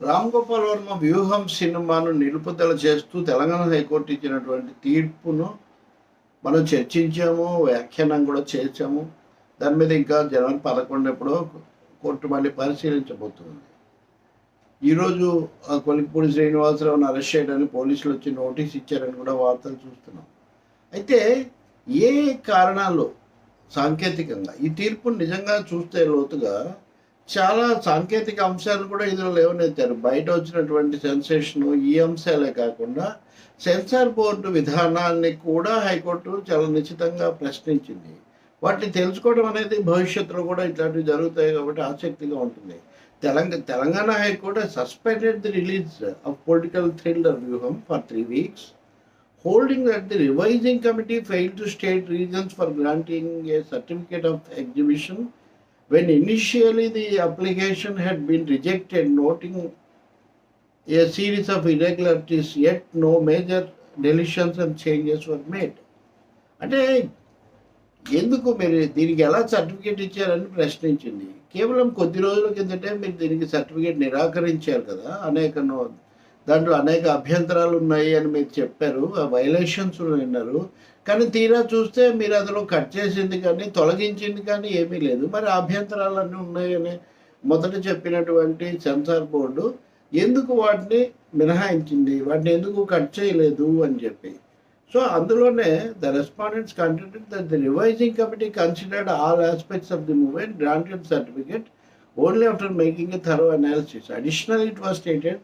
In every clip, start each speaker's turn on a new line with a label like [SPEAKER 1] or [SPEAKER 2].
[SPEAKER 1] రామ్ గోపాల్ వర్మ వ్యూహం సినిమాను నిలుపుదల చేస్తూ తెలంగాణ హైకోర్టు ఇచ్చినటువంటి తీర్పును మనం చర్చించాము వ్యాఖ్యానం కూడా చేసాము దాని మీద ఇంకా జనవరి పదకొండు ఎప్పుడో కోర్టు మళ్ళీ పరిశీలించబోతుంది. ఈరోజు కొలిపూడి శ్రీనివాసరావుని అరెస్ట్ చేయడానికి పోలీసులు వచ్చి నోటీస్ ఇచ్చారని కూడా వార్తలు చూస్తున్నాం. అయితే ఏ కారణాలు సాంకేతికంగా ఈ తీర్పును నిజంగా చూస్తే లోతుగా చాలా సాంకేతిక అంశాలు కూడా ఇందులో లేవనెత్తారు. బయట వచ్చినటువంటి సెన్సేషన్ ఈ అంశాలే కాకుండా సెన్సార్ బోర్డు విధానాన్ని కూడా హైకోర్టు చాలా నిశ్చితంగా ప్రశ్నించింది. వాటిని తెలుసుకోవడం అనేది భవిష్యత్తులో కూడా ఇట్లాంటివి జరుగుతాయి కాబట్టి ఆసక్తిగా ఉంటుంది. Telangana Telangana high court suspended the release of political thriller Vyuham for three weeks holding that the revising committee fail to state reasons for granting a certificate of exhibition when initially the application had been rejected, noting a series of irregularities, yet no major deletions and changes were made. అంటే ఎందుకు మీరు దీనికి ఎలా certificate ఇచ్చారని ప్రశ్నించింది కేవలం కొద్ది రోజుల కిందటే మీరు దీనికి సర్టిఫికేట్ నిరాకరించారు కదా అనేక దాంట్లో అనేక అభ్యంతరాలు ఉన్నాయి అని మీరు చెప్పారు ఆ వైలేషన్స్ విన్నారు. కానీ తీరా చూస్తే మీరు అందులో కట్ చేసింది కానీ తొలగించింది కానీ ఏమీ లేదు. మరి అభ్యంతరాలు అభ్యంతరాలన్నీ ఉన్నాయని మొదట చెప్పినటువంటి సెన్సార్ బోర్డు ఎందుకు వాటిని మినహాయించింది? వాటిని ఎందుకు కట్ చేయలేదు అని చెప్పి. సో అందులోనే the respondents contend that the revising committee considered all aspects of the movie granted certificate only after making a thorough analysis additional it was stated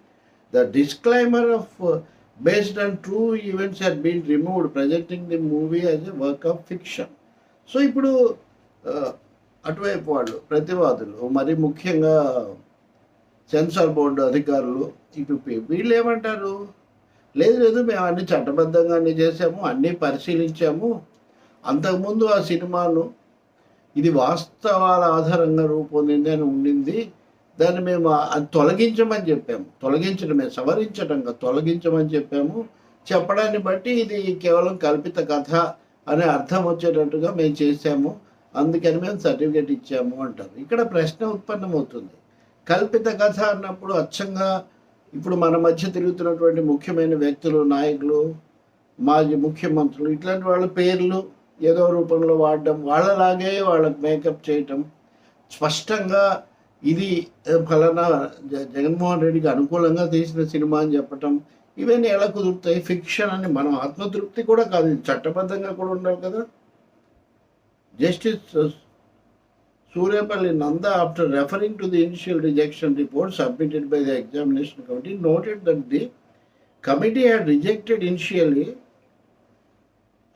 [SPEAKER 1] the disclaimer of uh, based on true events had been removed presenting the movie as a work of fiction. So ఇప్పుడు uh, అటువైపు వాళ్ళు ప్రతివాదులు మరి ముఖ్యంగా censor board అధికారులు ఇటు వీళ్ళు ఏమంటారు? లేదు లేదు మేము అన్ని చట్టబద్ధంగా అన్ని చేసాము అన్నీ పరిశీలించాము. అంతకుముందు ఆ సినిమాను ఇది వాస్తవాల ఆధారంగా రూపొందింది అని ఉండింది. దాన్ని మేము అది తొలగించమని చెప్పాము. తొలగించడమే సవరించడంగా తొలగించమని చెప్పాము. చెప్పడాన్ని బట్టి ఇది కేవలం కల్పిత కథ అనే అర్థం వచ్చేటట్టుగా మేము చేశాము. అందుకని మేము సర్టిఫికేట్ ఇచ్చాము అంటారు. ఇక్కడ ప్రశ్న ఉత్పన్నమవుతుంది. కల్పిత కథ అన్నప్పుడు అచ్చంగా ఇప్పుడు మన మధ్య తిరుగుతున్నటువంటి ముఖ్యమైన వ్యక్తులు నాయకులు మాజీ ముఖ్యమంత్రులు ఇట్లాంటి వాళ్ళ పేర్లు ఏదో రూపంలో వాడడం వాళ్ళలాగే వాళ్ళకి మేకప్ చేయటం స్పష్టంగా ఇది ఫలానా జ- జగన్మోహన్ రెడ్డికి అనుకూలంగా తీసిన సినిమా అని చెప్పటం ఇవన్నీ ఎలా కుదురుతాయి? ఫిక్షన్ అని మనం ఆత్మతృప్తి కూడా కాదు చట్టబద్ధంగా కూడా ఉండాలి కదా. Justice uh, Suryapalli Nanda after referring to the initial rejection report submitted by the examination committee noted that the committee had rejected initially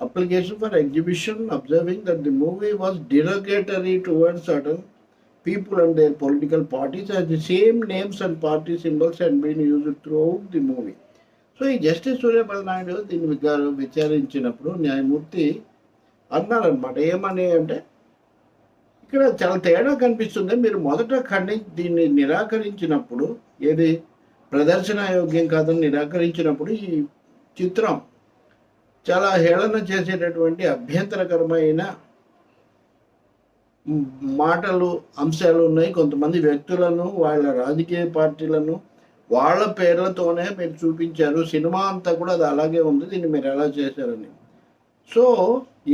[SPEAKER 1] application for exhibition observing that the movie was derogatory towards certain people and their political parties as the same names and party symbols had been used throughout the movie. So ఈ justice Suryapalli Naidu దీన్ని విచారించినప్పుడు న్యాయమూర్తి అన్నారనమాట ఏమని అంటే ఇక్కడ చాలా తేడా కనిపిస్తుంది మీరు మొదట ఖండి దీన్ని నిరాకరించినప్పుడు ఏది ప్రదర్శన యోగ్యం కాదని నిరాకరించినప్పుడు ఈ చిత్రం చాలా హేళన చేసేటటువంటి అభ్యంతరకరమైన మాటలు అంశాలు ఉన్నాయి. కొంతమంది వ్యక్తులను వాళ్ళ రాజకీయ పార్టీలను వాళ్ళ పేర్లతోనే మీరు చూపించారు. సినిమా అంతా కూడా అది అలాగే ఉంది. దీన్ని మీరు ఎలా చేశారని. సో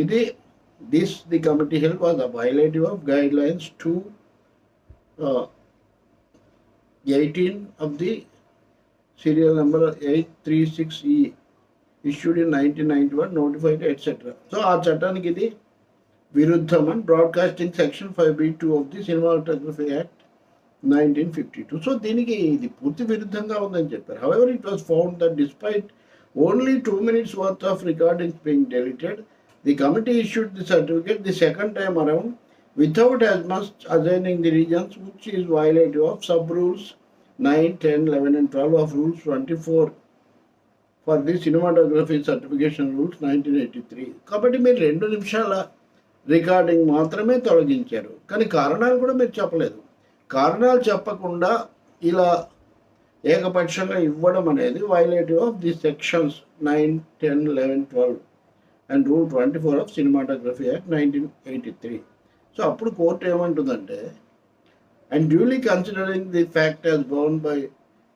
[SPEAKER 1] ఇది this the committee held was a violative of guidelines to eighteen of the serial number eight three six ఈ issued in nineteen ninety one notified etcetera so ఆ చట్టానికి ఇది విరుద్ధం అని broadcasting section five B two of the Cinematography Act nineteen fifty two so దీనికి ఇది పూర్తి విరుద్ధంగా ఉందని చెప్పారు. However it was found that despite only two minutes worth of recordings being deleted the committee issued the certificate the second time around without as must assigning the reasons which is violative of sub rules nine ten eleven and twelve of rules twenty four for the Cinematography Certification Rules nineteen eighty three కాబట్టి మీరు రెండు నిమిషాల recording మాత్రమే తొలగించారు. కానీ కారణాలు కూడా మీరు చెప్పలేదు. కారణాలు చెప్పకుండా ఇలా ఏకపక్షంగా ఇవ్వడం అనేది violative of the sections nine ten eleven twelve and rule twenty four of Cinematography Act nineteen eighty three so అప్పుడు కోర్టు ఏమంటుందంటే and duly considering the fact as borne by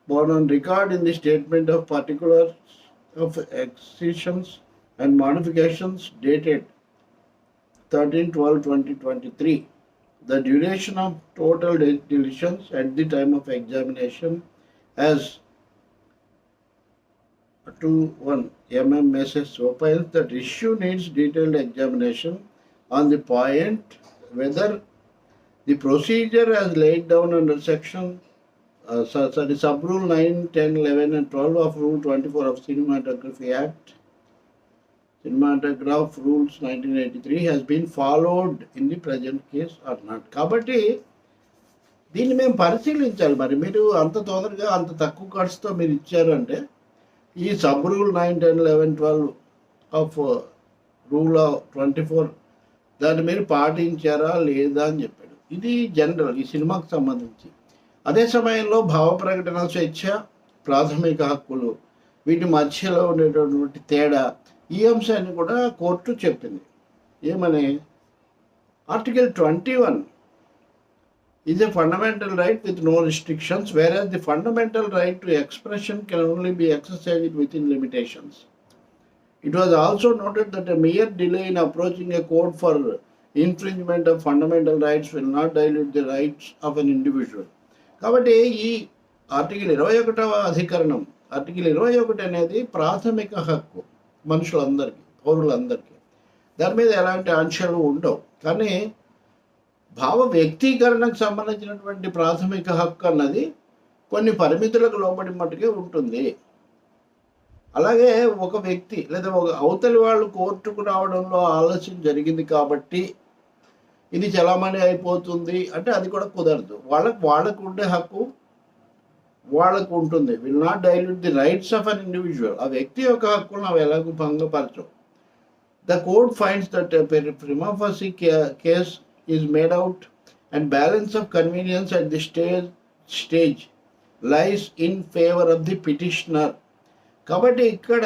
[SPEAKER 1] borne on record in the statement of particulars of excisions and modifications dated 13 12 2023. The duration of total deletions at the time of examination as 2 1 MMSS opines that issue needs detailed examination on the point whether the procedure as laid down under section uh, sorry, sub rule 9, 10, 11, and 12 of Rule 24 of Cinematography Act, Cinematograph Rules nineteen eighty three has been followed in the present case or not కాబట్టి దీన్ని మేము పరిశీలించాలి. మరి మీరు అంత తొందరగా అంత తక్కువ ఖర్చుతో మీరు ఇచ్చారంటే ఈ sub rule nine ten eleven twelve of rule of twenty four దాన్ని మీరు పాటించారా లేదా అని చెప్పాడు. ఇది జనరల్ ఈ సినిమాకు సంబంధించి. అదే సమయంలో భావ ప్రకటన స్వేచ్ఛ ప్రాథమిక హక్కులు వీటి మధ్యలో ఉండేటటువంటి తేడా ఈ అంశాన్ని కూడా కోర్టు చెప్పింది. ఏమని? ఆర్టికల్ ట్వంటీ వన్ ఇది fundamental right with no restrictions where as the fundamental right to expression can only be exercise within limitations it was also noted that mere delay in approaching a court for infringement of fundamental rights will not dilute the rights of an individual కాబట్టి ఈ article ఇరవై ఒకటవ అధికరణం article ఇరవై ఒకటి అనేది ప్రాథమిక హక్కు. మనుషులందరికీ పౌరులందరికీ. దాని మీద ఎలాంటి ఆంక్షలు ఉండవు. కానీ భావ వ్యక్తీకరణకు సంబంధించినటువంటి ప్రాథమిక హక్కు అన్నది కొన్ని పరిమితులకు లోబడి మట్టుకే ఉంటుంది. అలాగే ఒక వ్యక్తి లేదా ఒక అవతలి వాళ్ళు కోర్టుకు రావడంలో ఆలస్యం జరిగింది కాబట్టి ఇది చలామణి అయిపోతుంది అంటే అది కూడా కుదరదు. వాళ్ళకు వాళ్ళకు ఉండే హక్కు వాళ్ళకు ఉంటుంది. Will not dilute the rights of an individual ఆ వ్యక్తి యొక్క హక్కులను అవి ఎలాగో భంగపరచవు. The court finds that prima facie case is made out and balance of convenience at the stage stage lies in favour of the petitioner కాబట్టి ఇక్కడ